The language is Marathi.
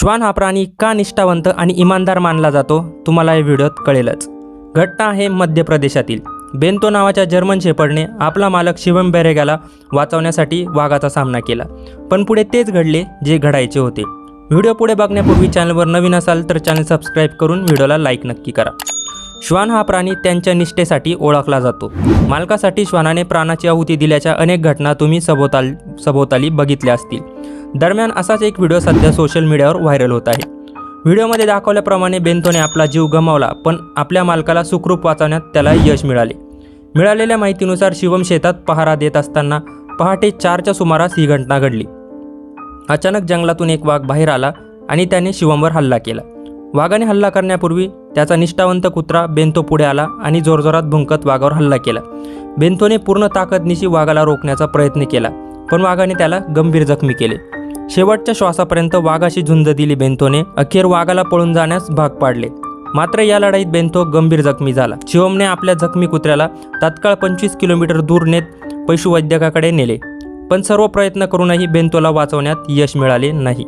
श्वान हा प्राणी का निष्ठावंत आणि इमानदार मानला जातो तुम्हाला या व्हिडिओत कळेलच. घटना आहे मध्य प्रदेशातील. बेंतो नावाच्या जर्मन शेपर्डने आपला मालक शिवम बेरेगाला वाचवण्यासाठी वाघाचा सामना केला. पण पुढे तेच घडले जे घडायचे होते. व्हिडिओ पुढे बघण्यापूर्वी चॅनलवर नवीन असाल तर चॅनल सबस्क्राईब करून व्हिडिओला लाईक नक्की करा. श्वान हा प्राणी त्यांच्या निष्ठेसाठी ओळखला जातो. मालकासाठी श्वानाने प्राणाची आहुती दिल्याच्या अनेक घटना तुम्ही सभोवताल सभोवताली बघितल्या असतील. दरम्यान असाच एक व्हिडिओ सध्या सोशल मीडियावर व्हायरल होत आहे. व्हिडिओमध्ये दाखवल्याप्रमाणे बेंतोने आपला जीव गमावला पण आपल्या मालकाला सुखरूप वाचवण्यात त्याला यश मिळाले. मिळालेल्या माहितीनुसार शिवम शेतात पहारा देत असताना पहाटे चारच्या सुमारास ही घटना घडली. अचानक जंगलातून एक वाघ बाहेर आला आणि त्याने शिवमवर हल्ला केला. वाघाने हल्ला करण्यापूर्वी त्याचा निष्ठावंत कुत्रा बेंतो पुढे आला आणि जोरजोरात भुंकत वाघावर हल्ला केला. बेंतोने पूर्ण ताकदनिशी वाघाला रोखण्याचा प्रयत्न केला पण वाघाने त्याला गंभीर जखमी केले. शेवटच्या श्वासापर्यंत वाघाशी झुंज दिली बेंतोने. अखेर वाघाला पळून जाण्यास भाग पाडले. मात्र या लढाईत बेंतो गंभीर जखमी झाला. शिवमने आपल्या जखमी कुत्र्याला तात्काळ पंचवीस किलोमीटर दूर नेत पशुवैद्यकाकडे नेले. पण सर्व प्रयत्न करूनही बेंतोला वाचवण्यात यश मिळाले नाही.